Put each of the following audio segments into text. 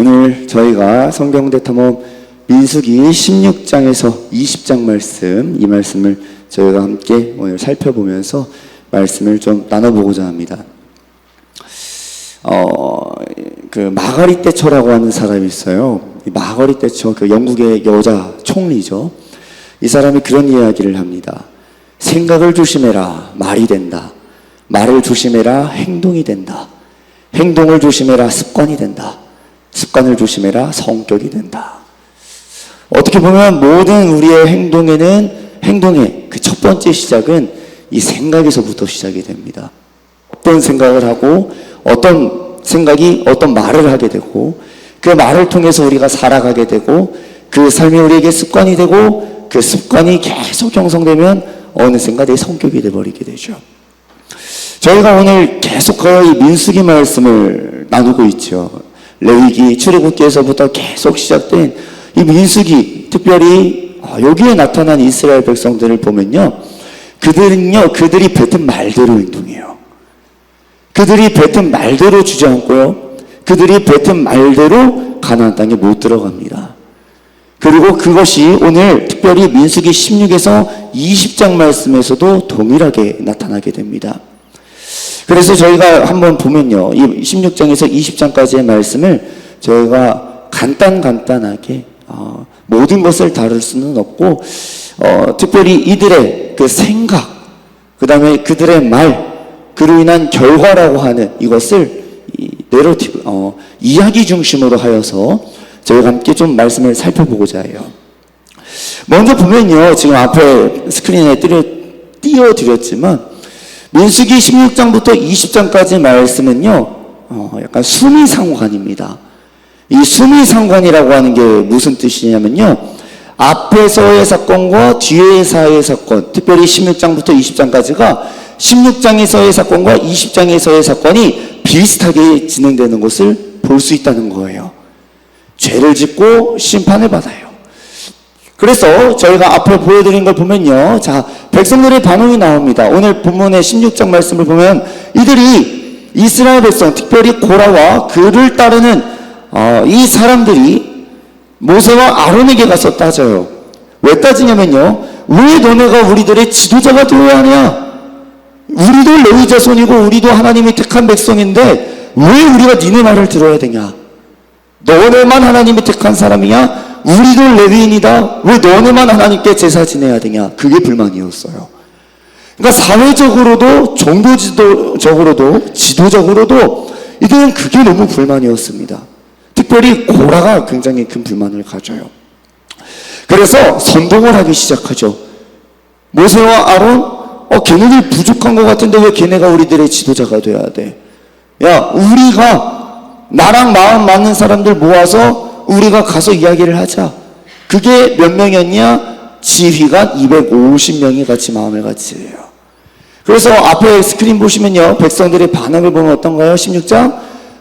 오늘 저희가 성경대 탐험 민수기 16장에서 20장 말씀, 이 말씀을 저희가 함께 오늘 살펴보면서 말씀을 좀 나눠보고자 합니다. 어, 그 마가리 떼처라고 하는 사람이 있어요. 이 마가리 떼처, 그 영국의 여자 총리죠. 이 사람이 그런 이야기를 합니다. 생각을 조심해라, 말이 된다. 말을 조심해라, 행동이 된다. 행동을 조심해라, 습관이 된다. 습관을 조심해라, 성격이 된다. 어떻게 보면 모든 우리의 행동에는 행동의 그 첫 번째 시작은 이 생각에서부터 시작이 됩니다. 어떤 생각을 하고 어떤 생각이 어떤 말을 하게 되고 그 말을 통해서 우리가 살아가게 되고 그 삶이 우리에게 습관이 되고 그 습관이 계속 형성되면 어느샌가 내 성격이 돼버리게 되죠. 저희가 오늘 계속 거의 민수기 말씀을 나누고 있죠. 레위기 출애굽기에서부터 계속 시작된 이 민수기 특별히 아, 여기에 나타난 이스라엘 백성들을 보면요. 그들은요, 그들이 뱉은 말대로 행동해요. 그들이 뱉은 말대로 주저앉고요. 그들이 뱉은 말대로 가나안 땅에 못 들어갑니다. 그리고 그것이 오늘 특별히 민수기 16에서 20장 말씀에서도 동일하게 나타나게 됩니다. 그래서 저희가 한번 보면요. 이 16장에서 20장까지의 말씀을 저희가 간단 간단하게 어, 모든 것을 다룰 수는 없고 어, 특별히 이들의 그 생각, 그 다음에 그들의 말, 그로 인한 결과라고 하는 이것을 이 내러티브, 어, 이야기 중심으로 하여서 저희가 함께 좀 말씀을 살펴보고자 해요. 먼저 보면요, 지금 앞에 스크린에 띄워, 띄워드렸지만, 민수기 16장부터 20장까지 말씀은요, 어, 약간 수미상관입니다. 이 수미상관이라고 하는 게 무슨 뜻이냐면요, 앞에서의 사건과 뒤에서의 사건, 특별히 16장부터 20장까지가 16장에서의 사건과 20장에서의 사건이 비슷하게 진행되는 것을 볼 수 있다는 거예요. 죄를 짓고 심판을 받아요. 그래서 저희가 앞에 보여드린 걸 보면요. 자, 백성들의 반응이 나옵니다. 오늘 본문의 16장 말씀을 보면 이들이 이스라엘 백성, 특별히 고라와 그를 따르는 어, 이 사람들이 모세와 아론에게 가서 따져요. 왜 따지냐면요. 왜 너네가 우리들의 지도자가 되어야 하냐? 우리도 레위 자손이고 우리도 하나님이 택한 백성인데 왜 우리가 니네 말을 들어야 되냐? 너네만 하나님이 택한 사람이냐? 우리도 레위인이다. 왜 너네만 하나님께 제사 지내야 되냐? 그게 불만이었어요. 그러니까 사회적으로도 정도지도적으로도 지도적으로도 이들은 그게 너무 불만이었습니다. 특별히 고라가 굉장히 큰 불만을 가져요. 그래서 선동을 하기 시작하죠. 모세와 아론, 어, 걔네들 부족한 것 같은데 왜 걔네가 우리들의 지도자가 돼야 돼? 야, 우리가 나랑 마음 맞는 사람들 모아서 우리가 가서 이야기를 하자. 그게 몇 명이었냐? 지휘관 250명이 같이 마음을 같이 해요. 그래서 앞에 스크린 보시면요. 백성들의 반응을 보면 어떤가요? 16장.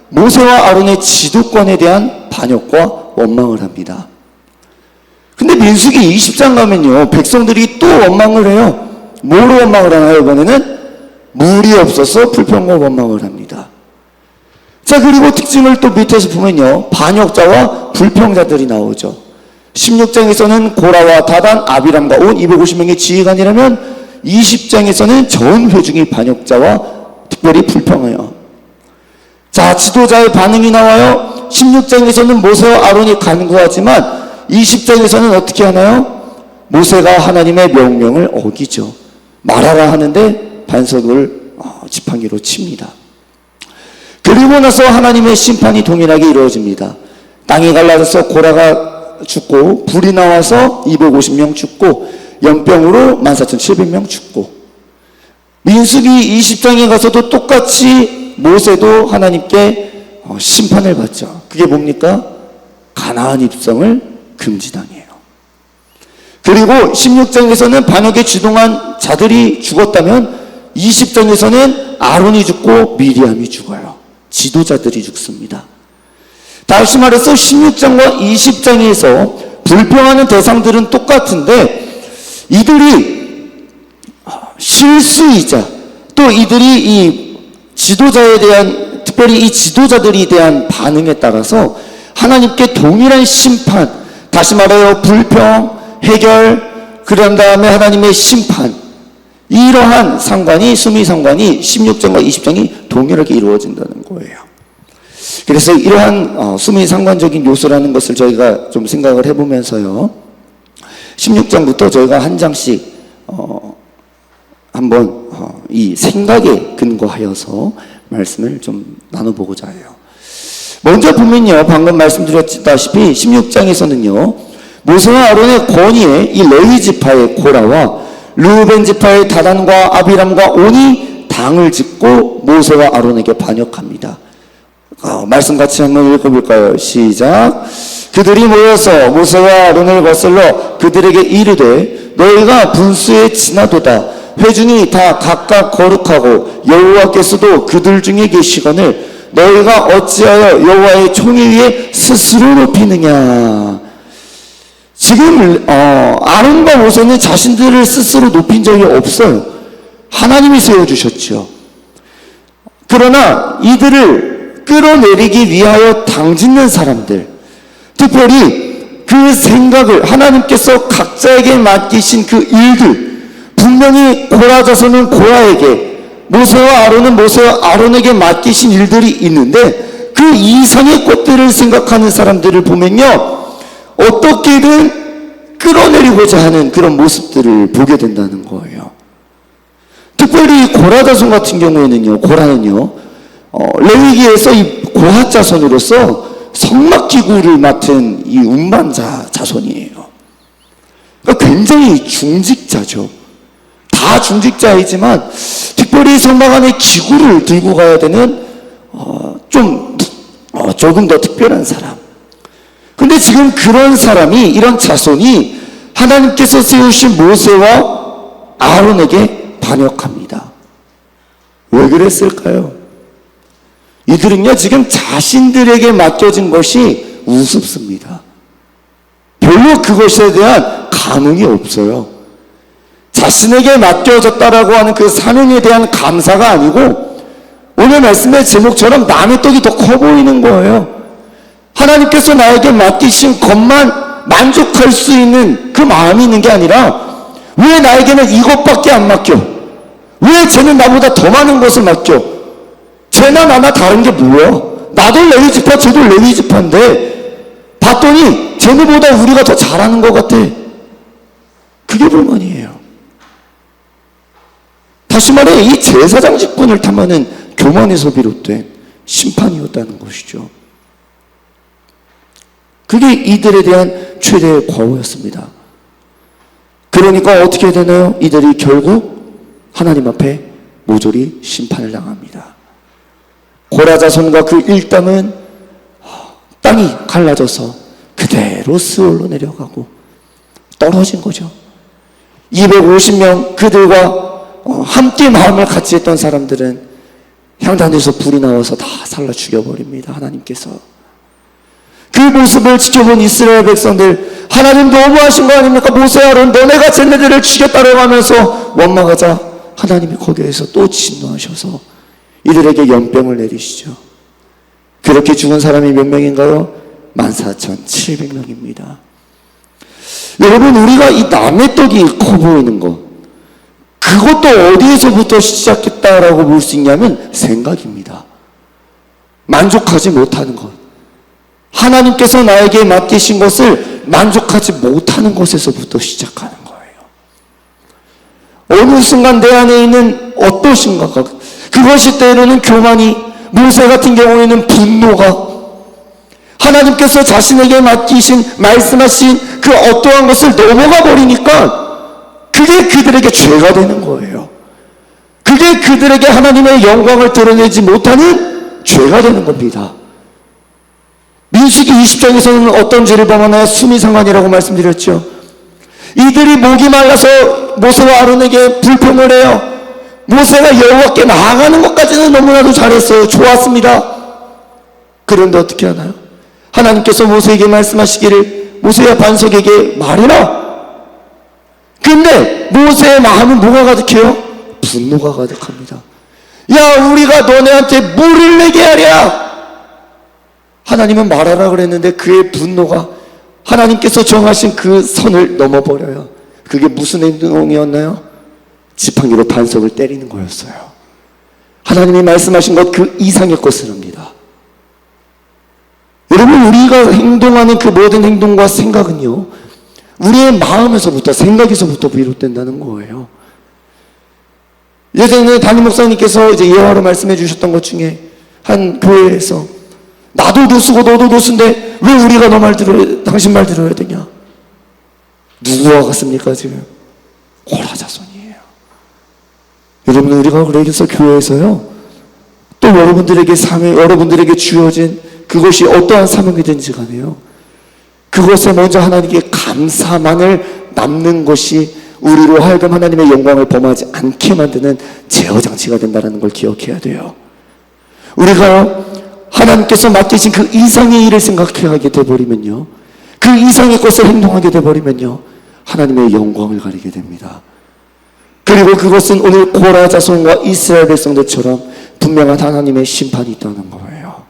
모세와 아론의 지도권에 대한 반역과 원망을 합니다. 근데 민수기 20장 가면요. 백성들이 또 원망을 해요. 뭐로 원망을 하나요? 이번에는 물이 없어서 불평과 원망을 합니다. 자, 그리고 특징을 또 밑에서 보면요. 반역자와 불평자들이 나오죠. 16장에서는 고라와 다단, 아비람과 온 250명의 지휘관이라면 20장에서는 전 회중이 반역자와 특별히 불평해요. 자, 지도자의 반응이 나와요. 16장에서는 모세와 아론이 간구하지만 20장에서는 어떻게 하나요? 모세가 하나님의 명령을 어기죠. 말하라 하는데 반석을 어, 지팡이로 칩니다. 그리고 나서 하나님의 심판이 동일하게 이루어집니다. 땅이 갈라져서 고라가 죽고 불이 나와서 250명 죽고 연병으로 14,700명 죽고 민수기 20장에 가서도 똑같이 모세도 하나님께 어, 심판을 받죠. 그게 뭡니까? 가나안 입성을 금지당해요. 그리고 16장에서는 반역에 주동한 자들이 죽었다면 20장에서는 아론이 죽고 미리암이 죽어요. 지도자들이 죽습니다. 다시 말해서 16장과 20장에서 불평하는 대상들은 똑같은데 이들이 실수이자 또 이들이 이 지도자에 대한 특별히 이 지도자들이 대한 반응에 따라서 하나님께 동일한 심판, 다시 말해요, 불평, 해결, 그런 다음에 하나님의 심판, 이러한 상관이, 수미 상관이 16장과 20장이 동일하게 이루어진다는 거예요. 그래서 이러한 어, 수미 상관적인 요소라는 것을 저희가 좀 생각을 해보면서요. 16장부터 저희가 한 장씩 어, 한번 어, 이 생각에 근거하여서 말씀을 좀 나눠보고자 해요. 먼저 보면요, 방금 말씀드렸다시피 16장에서는요, 모세와 아론의 권위에 이 레위 지파의 고라와 르우벤 지파의 다단과 아비람과 온이 당을 짓고 모세와 아론에게 반역합니다. 어, 말씀 같이 한번 읽어볼까요? 시작. 그들이 모여서 모세와 아론을 거슬러 그들에게 이르되 너희가 분수에 지나도다 회중이 다 각각 거룩하고 여호와께서도 그들 중에 계시거늘 너희가 어찌하여 여호와의 총위 위에 스스로 높이느냐 지금 어, 아론과 모세는 자신들을 스스로 높인 적이 없어요. 하나님이 세워주셨죠 그러나 이들을 끌어내리기 위하여 당짓는 사람들, 특별히 그 생각을 하나님께서 각자에게 맡기신 그 일들, 분명히 고라 자손은 고라에게, 모세와 아론은 모세와 아론에게 맡기신 일들이 있는데 그 이상의 꽃들을 생각하는 사람들을 보면요, 어떻게든 끌어내리고자 하는 그런 모습들을 보게 된다는 거예요. 특별히 고라 자손 같은 경우에는요, 고라는요, 어, 레위기에서 이 고하 자손으로서 성막 기구를 맡은 이 운반자 자손이에요. 그러니까 굉장히 중직자죠. 다 중직자이지만 특별히 성막 안에 기구를 들고 가야 되는 어, 좀 어, 조금 더 특별한 사람. 근데 지금 그런 사람이 이런 자손이 하나님께서 세우신 모세와 아론에게 반역합니다. 왜 그랬을까요? 이들은요, 지금 자신들에게 맡겨진 것이 우습습니다. 별로 그것에 대한 감흥이 없어요. 자신에게 맡겨졌다라고 하는 그 사명에 대한 감사가 아니고, 오늘 말씀의 제목처럼 남의 떡이 더 커 보이는 거예요. 하나님께서 나에게 맡기신 것만 만족할 수 있는 그 마음이 있는 게 아니라, 왜 나에게는 이것밖에 안 맡겨? 왜 쟤는 나보다 더 많은 것을 맡겨? 쟤나 나나 다른 게 뭐야? 나도 레위 지파, 쟤도 레위 지파인데 봤더니 쟤네보다 우리가 더 잘하는 것 같아. 그게 불만이에요. 다시 말해 이 제사장 직분을 탐하는 교만에서 비롯된 심판이었다는 것이죠. 그게 이들에 대한 최대의 과오였습니다. 그러니까 어떻게 되나요? 이들이 결국 하나님 앞에 모조리 심판을 당합니다. 고라자손과 그 일당은 땅이 갈라져서 그대로 스올로 내려가고 떨어진 거죠. 250명 그들과 어, 함께 마음을 같이 했던 사람들은 향단에서 불이 나와서 다 살라 죽여버립니다. 하나님께서. 그 모습을 지켜본 이스라엘 백성들 하나님 너무하신 거 아닙니까? 모세아론 너네가 쟤네들을 죽였다고 하면서 원망하자 하나님이 거기에서 또 진노하셔서 이들에게 연병을 내리시죠. 그렇게 죽은 사람이 몇 명인가요? 14,700명입니다. 여러분, 우리가 이 남의 떡이 커 보이는 것, 그것도 어디에서부터 시작했다라고 볼 수 있냐면 생각입니다. 만족하지 못하는 것. 하나님께서 나에게 맡기신 것을 만족하지 못하는 것에서부터 시작하는 거예요. 어느 순간 내 안에 있는 어떠신가가 그것이 때로는 교만이 모세 같은 경우에는 분노가 하나님께서 자신에게 맡기신 말씀하신 그 어떠한 것을 넘어가 버리니까 그게 그들에게 죄가 되는 거예요. 그게 그들에게 하나님의 영광을 드러내지 못하는 죄가 되는 겁니다. 민수기 20장에서는 어떤 죄를 범하나요? 수미상관이라고 말씀드렸죠. 이들이 목이 말라서 모세와 아론에게 불평을 해요. 모세가 여호와께 나아가는 것까지는 너무나도 잘했어요. 좋았습니다. 그런데 어떻게 하나요? 하나님께서 모세에게 말씀하시기를 모세야 반석에게 말해라. 근데 모세의 마음은 뭐가 가득해요? 분노가 가득합니다. 야, 우리가 너네한테 물을 내게 하랴. 하나님은 말하라 그랬는데 그의 분노가 하나님께서 정하신 그 선을 넘어버려요. 그게 무슨 행동이었나요? 지팡이로 반석을 때리는 거였어요. 하나님이 말씀하신 것 그 이상의 것을 합니다. 여러분, 우리가 행동하는 그 모든 행동과 생각은요, 우리의 마음에서부터, 생각에서부터 비롯된다는 거예요. 예전에 담임 목사님께서 이제 예화로 말씀해 주셨던 것 중에 한 교회에서 나도 교수고 너도 교수인데 왜 우리가 너 말 들어야, 당신 말 들어야 되냐? 누구와 같습니까, 지금? 고라자손이에요. 여러분, 우리가 그래서 교회에서요, 또 여러분들에게 사명, 여러분들에게 주어진 그것이 어떠한 사명이든지 간에요. 그것에 먼저 하나님께 감사만을 남는 것이 우리로 하여금 하나님의 영광을 범하지 않게 만드는 제어장치가 된다는 걸 기억해야 돼요. 우리가 하나님께서 맡기신 그 이상의 일을 생각하게 돼버리면요. 그 이상의 것을 행동하게 돼버리면요. 하나님의 영광을 가리게 됩니다. 그리고 그것은 오늘 고라 자손과 이스라엘 백성들처럼 분명한 하나님의 심판이 있다는 거예요.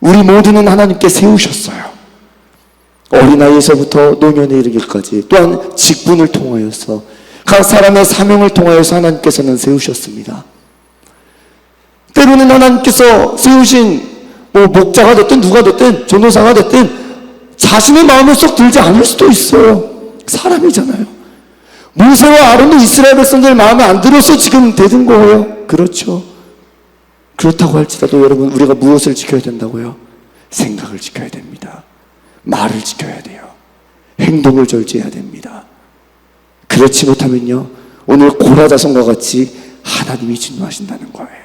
우리 모두는 하나님께 세우셨어요. 어린아이에서부터 노년에 이르기까지 또한 직분을 통하여서 각 사람의 사명을 통하여서 하나님께서는 세우셨습니다. 때로는 하나님께서 세우신 뭐 목자가 됐든 누가 됐든 전도사가 됐든 자신의 마음에 쏙 들지 않을 수도 있어요. 사람이잖아요. 모세와 아론도 이스라엘 백성들 마음에 안 들어서 지금 되는 거예요. 그렇죠. 그렇다고 할지라도 여러분 우리가 무엇을 지켜야 된다고요? 생각을 지켜야 됩니다. 말을 지켜야 돼요. 행동을 절제해야 됩니다. 그렇지 못하면요. 오늘 고라자손과 같이 하나님이 진노하신다는 거예요.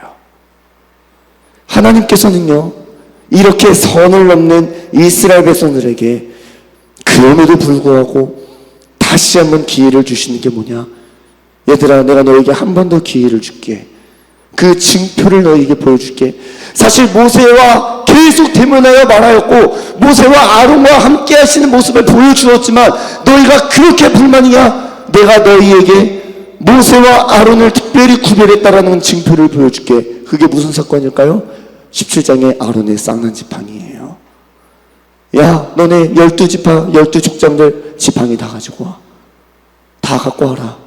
하나님께서는요. 이렇게 선을 넘는 이스라엘 백성들에게 그럼에도 불구하고 다시 한번 기회를 주시는 게 뭐냐? 얘들아, 내가 너에게 한 번 더 기회를 줄게. 그 징표를 너에게 보여줄게. 사실 모세와 계속 대면하여 말하였고 모세와 아론과 함께 하시는 모습을 보여주었지만 너희가 그렇게 불만이냐? 내가 너희에게 모세와 아론을 특별히 구별했다라는 징표를 보여줄게. 그게 무슨 사건일까요? 17장의 아론의 쌍난 지팡이에요. 야, 너네 열두 지파, 열두 족장들 지팡이 다 가지고 와. 다 갖고 와라.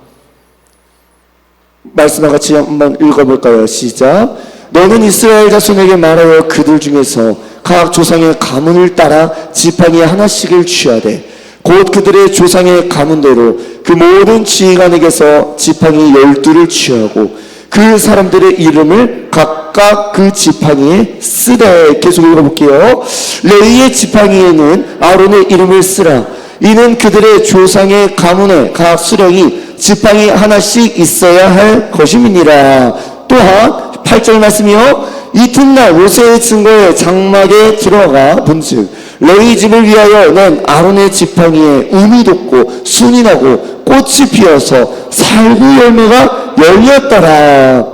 말씀과 같이 한번 읽어볼까요? 시작. 너는 이스라엘 자손에게 말하여 그들 중에서 각 조상의 가문을 따라 지팡이 하나씩을 취하되 곧 그들의 조상의 가문대로 그 모든 지휘관에게서 지팡이 열두를 취하고 그 사람들의 이름을 각각 그 지팡이에 쓰되 계속 읽어볼게요. 레위의 지팡이에는 아론의 이름을 쓰라. 이는 그들의 조상의 가문에 각 수령이 지팡이 하나씩 있어야 할 것임이니라. 또한 8절 말씀이요. 이튿날 모세의 증거에 장막에 들어가 본즉 레위 집을 위하여 낸 아론의 지팡이에 음이 돋고 순이 나고 꽃이 피어서 살구 열매가 열렸더라.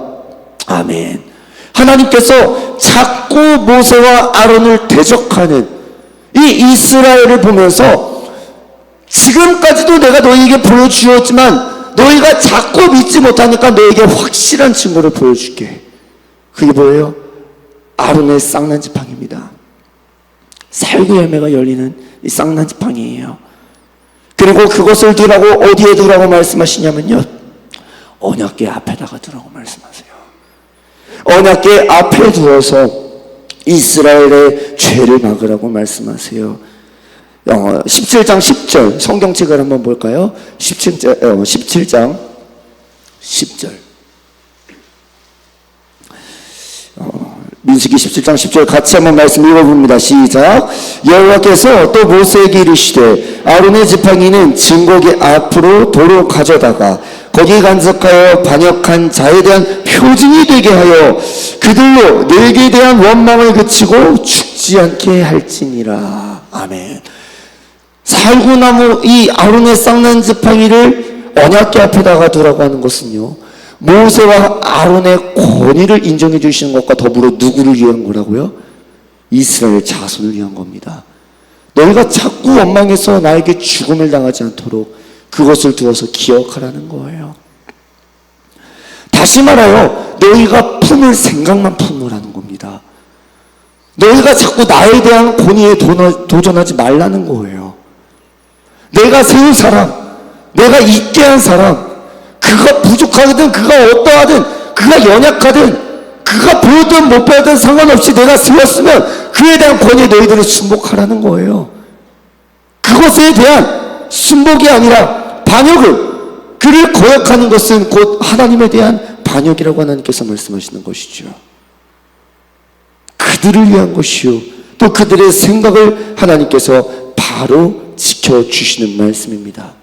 아멘. 하나님께서 자꾸 모세와 아론을 대적하는 이 이스라엘을 보면서 지금까지도 내가 너희에게 보여주었지만 너희가 자꾸 믿지 못하니까 너에게 확실한 증거를 보여줄게. 그게 뭐예요? 아론의 쌍난 지팡입니다. 살구 열매가 열리는 이 쌍난 지팡이에요. 그리고 그것을 두라고 어디에 두라고 말씀하시냐면요. 언약계 앞에다가 두라고 말씀하세요. 언약계 앞에 두어서 이스라엘의 죄를 막으라고 말씀하세요. 어, 17장 10절 성경책을 한번 볼까요? 17장, 어, 17장 10절 민수기 17장 10절 같이 한번 말씀 읽어봅니다. 시작 여호와께서 또 모세에게 이르시되 아론의 지팡이는 증거기 앞으로 도로 가져다가 거기 간섭하여 반역한 자에 대한 표징이 되게 하여 그들로 내게 대한 원망을 그치고 죽지 않게 할지니라. 아멘. 살구나무 이 아론의 쌍난 지팡이를 언약궤 앞에다가 두라고 하는 것은요. 모세와 아론의 권위를 인정해 주시는 것과 더불어 누구를 위한 거라고요? 이스라엘 자손을 위한 겁니다. 너희가 자꾸 원망해서 나에게 죽음을 당하지 않도록 그것을 두어서 기억하라는 거예요. 다시 말하여 너희가 품을 생각만 품으라는 겁니다. 너희가 자꾸 나에 대한 권위에 도전하지 말라는 거예요. 내가 세운 사람, 내가 있게 한 사람, 그가 부족하든 그가 어떠하든 그가 연약하든 그가 보였든 못 보였든 상관없이 내가 세웠으면 그에 대한 권위에 너희들을 순복하라는 거예요. 그것에 대한 순복이 아니라 반역을 그를 거역하는 것은 곧 하나님에 대한 반역이라고 하나님께서 말씀하시는 것이죠. 그들을 위한 것이요. 또 그들의 생각을 하나님께서 바로 지켜주시는 말씀입니다.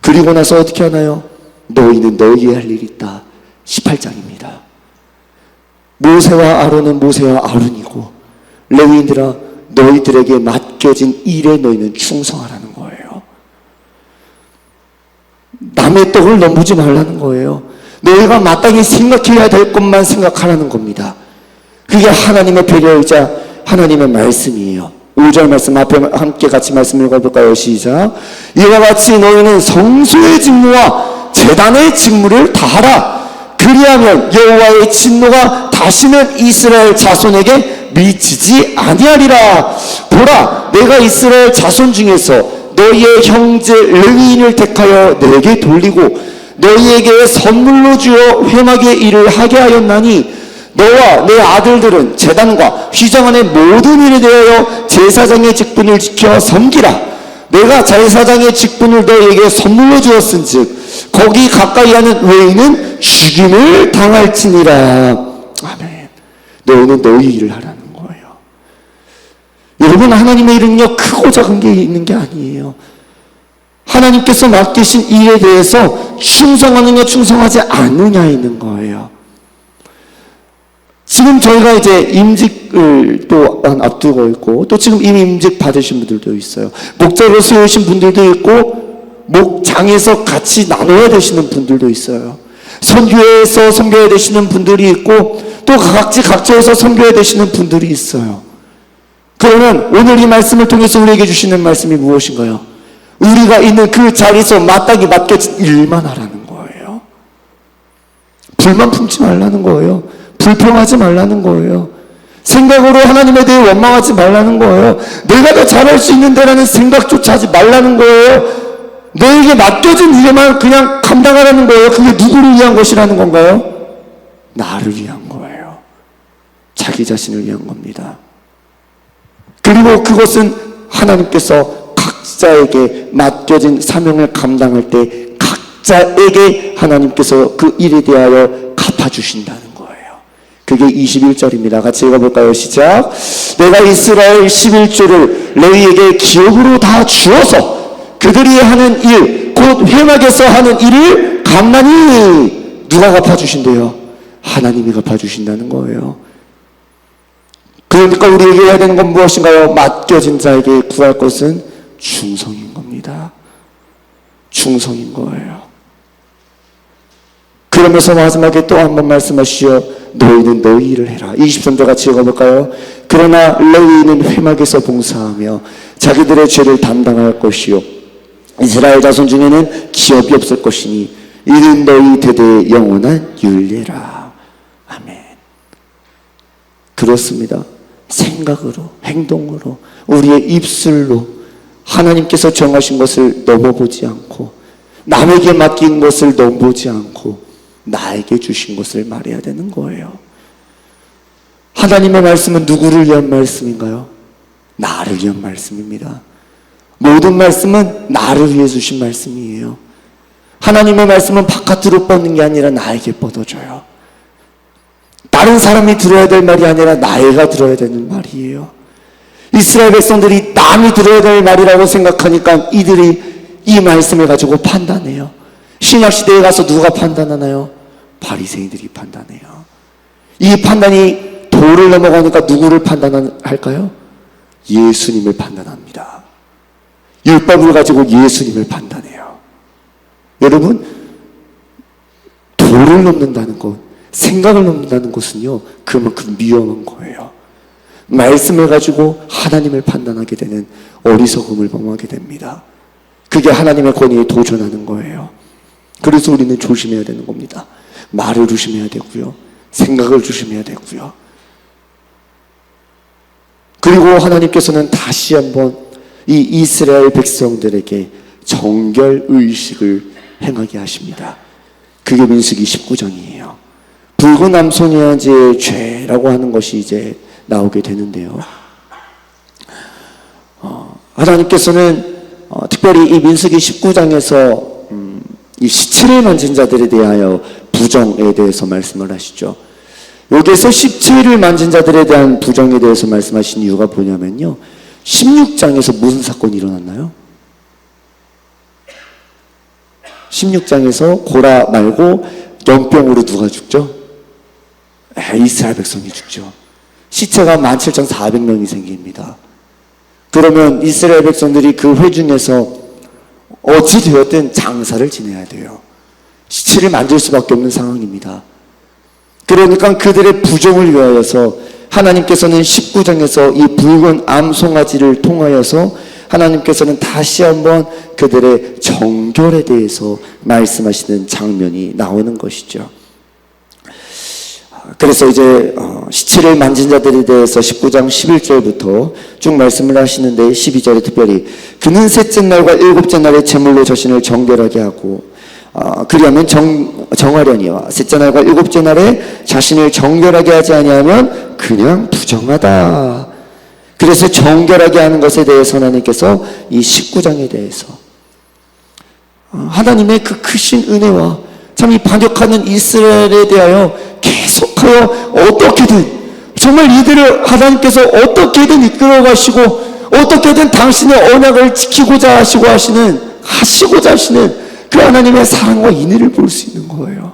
그리고 나서 어떻게 하나요? 너희는 너희의 할 일이 있다. 18장입니다. 모세와 아론은 모세와 아론이고 레위인들아 너희들에게 맡겨진 일에 너희는 충성하라는 거예요. 남의 떡을 넘보지 말라는 거예요. 너희가 마땅히 생각해야 될 것만 생각하라는 겁니다. 그게 하나님의 배려이자 하나님의 말씀이에요. 5절 말씀 앞에 함께 같이 말씀 읽어볼까요? 시작. 이와 같이 너희는 성소의 직무와 재단의 직무를 다하라. 그리하면 여호와의 진노가 다시는 이스라엘 자손에게 미치지 아니하리라. 보라, 내가 이스라엘 자손 중에서 너희의 형제 레위인을 택하여 내게 돌리고 너희에게 선물로 주어 회막의 일을 하게 하였나니 너와 내 아들들은 재단과 휘장안의 모든 일에 대하여 제사장의 직분을 지켜 섬기라. 내가 제사장의 직분을 너희에게 선물로 주었은즉 거기 가까이 하는 외인은 죽임을 당할지니라. 아멘. 너희는 너희 일을 하라는 거예요. 여러분 하나님의 일은요 크고 작은 게 있는 게 아니에요. 하나님께서 맡기신 일에 대해서 충성하느냐 충성하지 않느냐 있는 거예요. 지금 저희가 이제 임직을 또 앞두고 있고 또 지금 이미 임직 받으신 분들도 있어요. 목자로 세우신 분들도 있고 목장에서 같이 나눠야 되시는 분들도 있어요. 선교회에서 선교해야 되시는 분들이 있고 또 각지 각처에서 선교해야 되시는 분들이 있어요. 그러면 오늘 이 말씀을 통해서 우리에게 주시는 말씀이 무엇인가요? 우리가 있는 그 자리에서 마땅히 맡겨진 일만 하라는 거예요. 불만 품지 말라는 거예요. 불평하지 말라는 거예요. 생각으로 하나님에 대해 원망하지 말라는 거예요. 내가 더 잘할 수 있는데라는 생각조차 하지 말라는 거예요. 너에게 맡겨진 일에만 그냥 감당하라는 거예요. 그게 누구를 위한 것이라는 건가요? 나를 위한 거예요. 자기 자신을 위한 겁니다. 그리고 그것은 하나님께서 각자에게 맡겨진 사명을 감당할 때 각자에게 하나님께서 그 일에 대하여 갚아주신다는 거예요. 그게 21절입니다. 같이 읽어볼까요? 시작. 내가 이스라엘 11조를 레위에게 기억으로 다 주어서 그들이 하는 일, 곧 회막에서 하는 일을 간만히 누가 갚아주신대요? 하나님이 갚아주신다는 거예요. 그러니까 우리에게 해야 되는 건 무엇인가요? 맡겨진 자에게 구할 것은 충성인 겁니다. 충성인 거예요. 그러면서 마지막에 또 한 번 말씀하시오. 너희는 너희 일을 해라. 23절 같이 읽어볼까요? 그러나 레위인은 회막에서 봉사하며 자기들의 죄를 담당할 것이요. 이스라엘 자손 중에는 기업이 없을 것이니 이는 너희 대대의 영원한 윤례라. 아멘. 그렇습니다. 생각으로, 행동으로, 우리의 입술로 하나님께서 정하신 것을 넘어보지 않고 남에게 맡긴 것을 넘보지 않고 나에게 주신 것을 말해야 되는 거예요. 하나님의 말씀은 누구를 위한 말씀인가요? 나를 위한 말씀입니다. 모든 말씀은 나를 위해 주신 말씀이에요. 하나님의 말씀은 바깥으로 뻗는 게 아니라 나에게 뻗어져요. 다른 사람이 들어야 될 말이 아니라 나애가 들어야 되는 말이에요. 이스라엘 백성들이 남이 들어야 될 말이라고 생각하니까 이들이 이 말씀을 가지고 판단해요. 신약 시대에 가서 누가 판단하나요? 바리새인들이 판단해요. 이 판단이 도를 넘어가니까 누구를 판단할까요? 예수님을 판단합니다. 율법을 가지고 예수님을 판단해요. 여러분, 도를 넘는다는 것, 생각을 넘는다는 것은요, 그만큼 위험한 거예요. 말씀을 가지고 하나님을 판단하게 되는 어리석음을 범하게 됩니다. 그게 하나님의 권위에 도전하는 거예요. 그래서 우리는 조심해야 되는 겁니다. 말을 조심해야 되고요. 생각을 조심해야 되고요. 그리고 하나님께서는 다시 한번 이 이스라엘 백성들에게 정결 의식을 행하게 하십니다. 그게 민수기 19장이에요. 붉은 남소녀의 죄라고 하는 것이 이제 나오게 되는데요. 어, 하나님께서는 어, 특별히 이 민수기 19장에서 음, 이 시체를 만진 자들에 대하여 부정에 대해서 말씀을 하시죠. 여기에서 시체를 만진 자들에 대한 부정에 대해서 말씀하신 이유가 뭐냐면요. 16장에서 무슨 사건이 일어났나요? 16장에서 고라 말고 연병으로 누가 죽죠? 에, 이스라엘 백성이 죽죠. 시체가 17,400명이 생깁니다. 그러면 이스라엘 백성들이 그 회중에서 어찌 되었든 장사를 지내야 돼요. 시체를 만들 수밖에 없는 상황입니다. 그러니까 그들의 부정을 위하여서 하나님께서는 19장에서 이 붉은 암송아지를 통하여서 하나님께서는 다시 한번 그들의 정결에 대해서 말씀하시는 장면이 나오는 것이죠. 그래서 이제 어, 시체를 만진 자들에 대해서 19장 11절부터 쭉 말씀을 하시는데 12절에 특별히 그는 셋째 날과 일곱째 날에 제물로 자신을 정결하게 하고 어, 그리하면 정, 정하려니와 셋째 날과 일곱째 날에 자신을 정결하게 하지 아니하면 그냥 부정하다. 그래서 정결하게 하는 것에 대해서 하나님께서 이 19장에 대해서 어, 하나님의 그 크신 은혜와 참 이 반역하는 이스라엘에 대하여 계속 하여 어떻게든 정말 이들을 하나님께서 어떻게든 이끌어 가시고 어떻게든 당신의 언약을 지키고자 하시고 하시는 하시고자 하시는 그 하나님의 사랑과 인의를 볼 수 있는 거예요.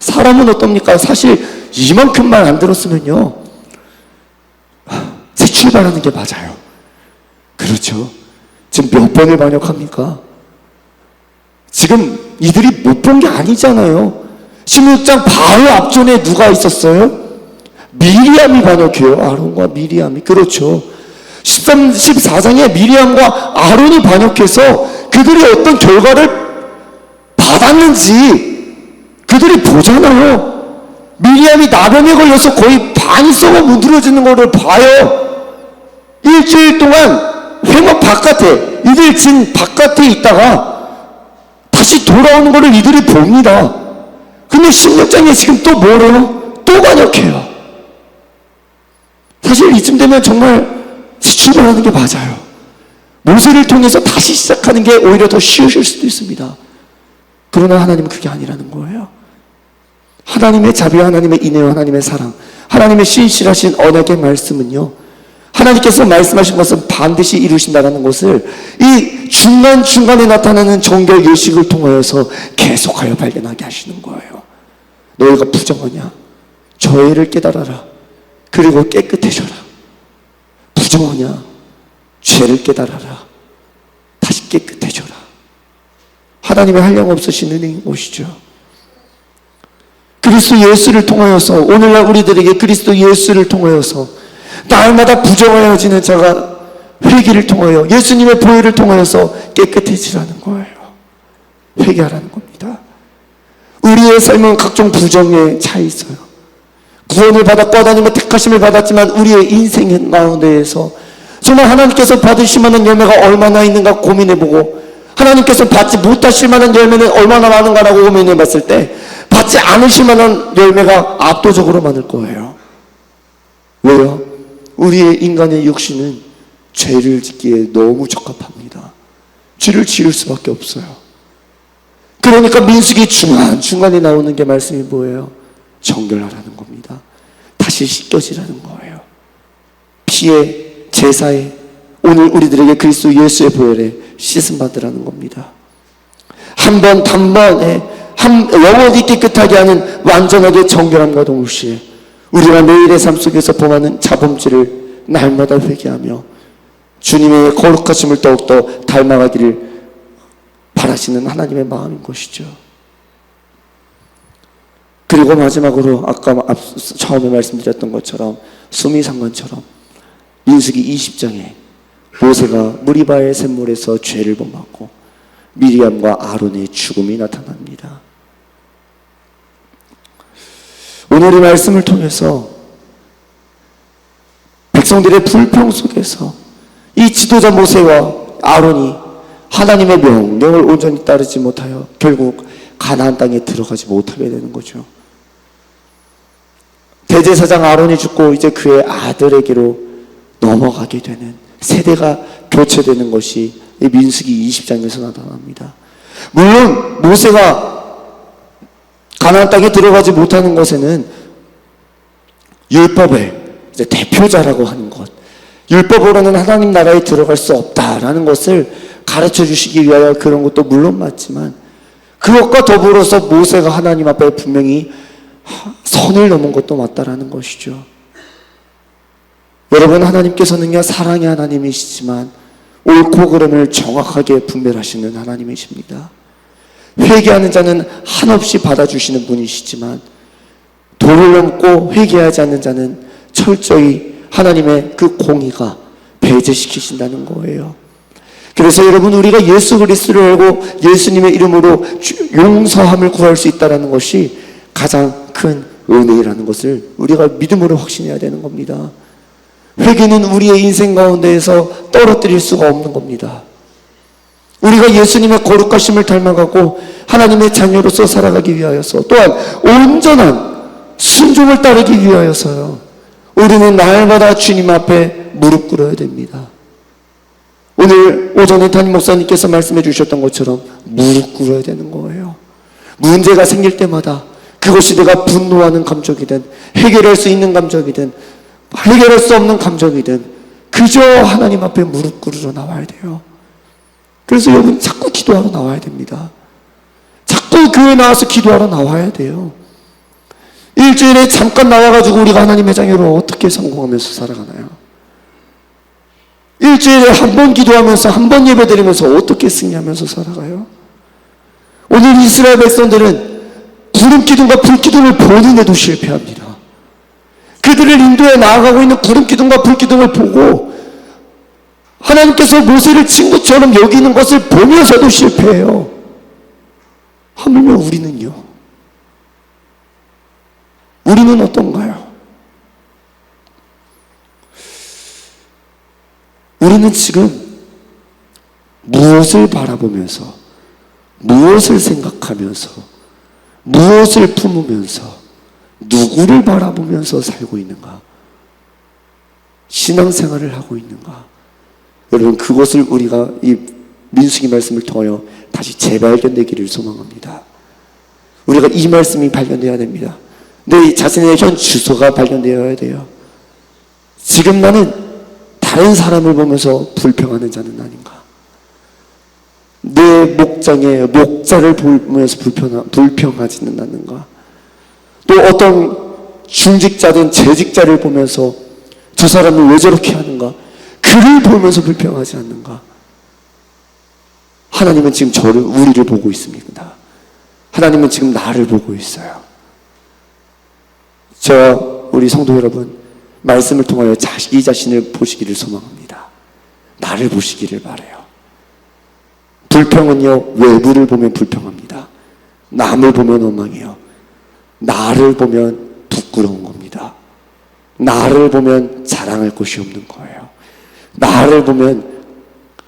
사람은 어떻습니까? 사실 이만큼만 안 들었으면요. 새 출발하는 게 맞아요. 그렇죠. 지금 몇 번을 반역합니까? 지금 이들이 못 본 게 아니잖아요. 16장 바로 앞전에 누가 있었어요? 미리암이 반역해요. 아론과 미리암이. 그렇죠. 13, 14장에 미리암과 아론이 반역해서 그들이 어떤 결과를 받았는지 그들이 보잖아요. 미리암이 나병에 걸려서 거의 썩어 문드러지는 것을 봐요. 일주일 동안 회막 바깥에, 이들 진 바깥에 있다가 다시 돌아오는 것을 이들이 봅니다. 근데 16장에 지금 또 뭐래요? 또 반역해요. 사실 이쯤 되면 정말 출발하는 게 맞아요. 모세를 통해서 다시 시작하는 게 오히려 더 쉬우실 수도 있습니다. 그러나 하나님은 그게 아니라는 거예요. 하나님의 자비와 하나님의 인애와 하나님의 사랑, 하나님의 신실하신 언약의 말씀은요, 하나님께서 말씀하신 것은 반드시 이루신다는 것을 이 중간중간에 나타나는 정결 예식을 통하여서 계속하여 발견하게 하시는 거예요. 너희가 부정하냐? 저희를 깨달아라. 그리고 깨끗해져라. 부정하냐? 죄를 깨달아라. 다시 깨끗해져라. 하나님의 한량 없으신 은혜인 것이죠. 그리스도 예수를 통하여서 오늘날 우리들에게 그리스도 예수를 통하여서 날마다 부정하여지는 자가 회개를 통하여 예수님의 보혈을 통하여서 깨끗해지라는 거예요. 회개하라는 겁니다. 우리의 삶은 각종 부정에 차 있어요. 구원을 받았고 하나님의 택하심을 받았지만 우리의 인생 가운데에서 정말 하나님께서 받으실 만한 열매가 얼마나 있는가 고민해보고 하나님께서 받지 못하실 만한 열매는 얼마나 많은가라고 고민해봤을 때 받지 않으실 만한 열매가 압도적으로 많을 거예요. 왜요? 우리의 인간의 육신은 죄를 짓기에 너무 적합합니다. 죄를 지을 수밖에 없어요. 그러니까 민숙이 중간, 중간에 나오는 게 말씀이 뭐예요? 정결하라는 겁니다. 다시 씻겨지라는 거예요. 피에, 제사에, 오늘 우리들에게 그리스도 예수의 보혈에 씻음 받으라는 겁니다. 한 번, 단번에, 한, 영원히 깨끗하게 하는 완전하게 정결함과 동시에 우리가 매일의 삶 속에서 범하는 자범죄를 날마다 회개하며 주님의 거룩하심을 더욱더 닮아가기를 바라시는 하나님의 마음인 것이죠. 그리고 마지막으로 아까 앞, 처음에 말씀드렸던 것처럼 수미상관처럼 민수기 20장에 모세가 무리바의 샘물에서 죄를 범하고 미리암과 아론의 죽음이 나타납니다. 오늘 이 말씀을 통해서 백성들의 불평 속에서 이 지도자 모세와 아론이 하나님의 명령을 온전히 따르지 못하여 결국 가나안 땅에 들어가지 못하게 되는 거죠. 대제사장 아론이 죽고 이제 그의 아들에게로 넘어가게 되는 세대가 교체되는 것이 이 민수기 20장에서 나타납니다. 물론 모세가 가나안 땅에 들어가지 못하는 것에는 율법의 대표자라고 하는 것, 율법으로는 하나님 나라에 들어갈 수 없다라는 것을 가르쳐 주시기 위하여 그런 것도 물론 맞지만 그것과 더불어서 모세가 하나님 앞에 분명히 선을 넘은 것도 맞다라는 것이죠. 여러분 하나님께서는요 사랑의 하나님이시지만 옳고 그름을 정확하게 분별하시는 하나님이십니다. 회개하는 자는 한없이 받아주시는 분이시지만 도를 넘고 회개하지 않는 자는 철저히 하나님의 그 공의가 배제시키신다는 거예요. 그래서 여러분 우리가 예수 그리스도를 알고 예수님의 이름으로 주- 용서함을 구할 수 있다는 것이 가장 큰 은혜라는 것을 우리가 믿음으로 확신해야 되는 겁니다. 회개는 우리의 인생 가운데에서 떨어뜨릴 수가 없는 겁니다. 우리가 예수님의 거룩하심을 닮아가고 하나님의 자녀로서 살아가기 위하여서 또한 온전한 순종을 따르기 위하여서요. 우리는 날마다 주님 앞에 무릎 꿇어야 됩니다. 오늘 오전에 담임 목사님께서 말씀해 주셨던 것처럼 무릎 꿇어야 되는 거예요. 문제가 생길 때마다 그것이 내가 분노하는 감정이든 해결할 수 있는 감정이든 해결할 수 없는 감정이든 그저 하나님 앞에 무릎 꿇으러 나와야 돼요. 그래서 여러분 자꾸 기도하러 나와야 됩니다. 자꾸 교회 나와서 기도하러 나와야 돼요. 일주일에 잠깐 나와가지고 우리가 하나님의 자녀로 어떻게 성공하면서 살아가나요? 일주일에 한 번 기도하면서 한 번 예배 드리면서 어떻게 승리하면서 살아가요? 오늘 이스라엘 백성들은 구름 기둥과 불 기둥을 보는데도 실패합니다. 그들을 인도에 나아가고 있는 구름 기둥과 불 기둥을 보고 하나님께서 모세를 친구처럼 여기는 것을 보면서도 실패해요. 하물며 우리는요. 우리는 어떤가요? 우리는 지금 무엇을 바라보면서, 무엇을 생각하면서, 무엇을 품으면서, 누구를 바라보면서 살고 있는가? 신앙생활을 하고 있는가? 여러분, 그것을 우리가 이 민수기 말씀을 통하여 다시 재발견되기를 소망합니다. 우리가 이 말씀이 발견되어야 됩니다. 내 자신의 현 주소가 발견되어야 돼요. 지금 나는 다른 사람을 보면서 불평하는 자는 아닌가? 내 목장의 목자를 보면서 불평하, 불평하지는 않는가? 또 어떤 중직자든 재직자를 보면서 저 사람은 왜 저렇게 하는가? 그를 보면서 불평하지 않는가? 하나님은 지금 저를, 우리를 보고 있습니다. 하나님은 지금 나를 보고 있어요. 저, 우리 성도 여러분, 말씀을 통하여 자기 자신을 보시기를 소망합니다. 나를 보시기를 바래요. 불평은요, 외부를 보면 불평합니다. 남을 보면 원망해요. 나를 보면 부끄러운 겁니다. 나를 보면 자랑할 곳이 없는 거예요. 나를 보면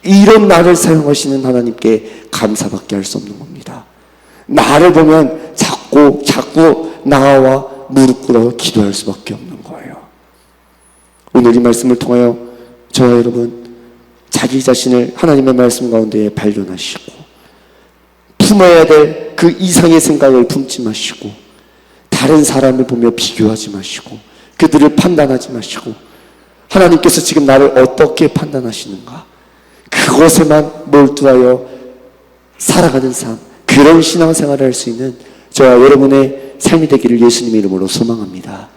이런 나를 사용하시는 하나님께 감사밖에 할 수 없는 겁니다. 나를 보면 자꾸 자꾸 나와 무릎 꿇어 기도할 수밖에 없는. 오늘 이 말씀을 통하여 저와 여러분 자기 자신을 하나님의 말씀 가운데 발견하시고 품어야 될 그 이상의 생각을 품지 마시고 다른 사람을 보며 비교하지 마시고 그들을 판단하지 마시고 하나님께서 지금 나를 어떻게 판단하시는가 그것에만 몰두하여 살아가는 삶 그런 신앙생활을 할 수 있는 저와 여러분의 삶이 되기를 예수님의 이름으로 소망합니다.